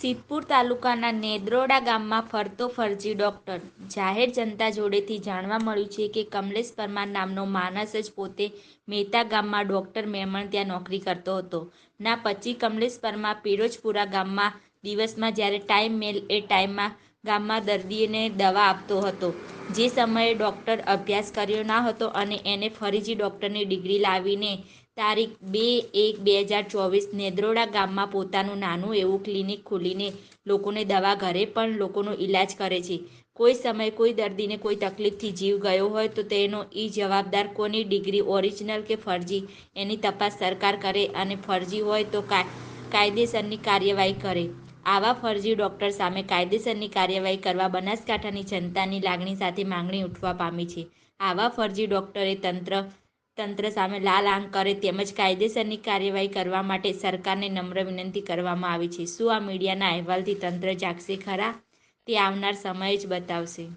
સિદ્ધપુર તાલુકાના નેદ્રોડા ગામમાં ફરતો ફરજી ડોક્ટર. જાહેર જનતા જોડેથી જાણવા મળ્યું છે કે કમલેશ પરમાર નામનો માણસ જ પોતે મહેતા ગામમાં ડોક્ટર મેમણ ત્યાં નોકરી કરતો હતો. ના, પછી કમલેશ પરમાર પિરોજપુરા ગામમાં દિવસમાં જ્યારે ટાઈમ મેલ એ ટાઈમમાં ગામમાં દર્દીને દવા આપતો હતો. જે સમયે ડૉક્ટર અભ્યાસ કર્યો ના હતો અને એને ફરીથી ડૉક્ટરની ડિગ્રી લાવીને તારીખ બે એક બે હજાર ચોવીસ નેદ્રોડા ગામમાં પોતાનું નાનું એવું ક્લિનિક ખોલીને લોકોને દવા ઘરે પણ લોકોનો ઈલાજ કરે છે. કોઈ સમયે કોઈ દર્દીને કોઈ તકલીફથી જીવ ગયો હોય તો તેનો એ જવાબદાર કોની ડિગ્રી ઓરિજિનલ કે ફરજી એની તપાસ સરકાર કરે અને ફરજી હોય તો કાયદેસરની કાર્યવાહી કરે. આવા ફરજી ડોક્ટર સામે કાયદેસરની કાર્યવાહી કરવા બનાસકાંઠાની જનતાની લાગણી સાથે માંગણી ઉઠવા પામી છે. આવા ફરજી ડોક્ટરે તંત્ર તંત્ર સામે લાલ આંખ કરે તેમજ કાયદેસરની કાર્યવાહી કરવા માટે સરકારને નમ્ર વિનંતી કરવામાં આવી છે. શું આ મીડિયાના અહેવાલથી તંત્ર જાગશે ખરા? તે આવનાર સમય જ બતાવશે.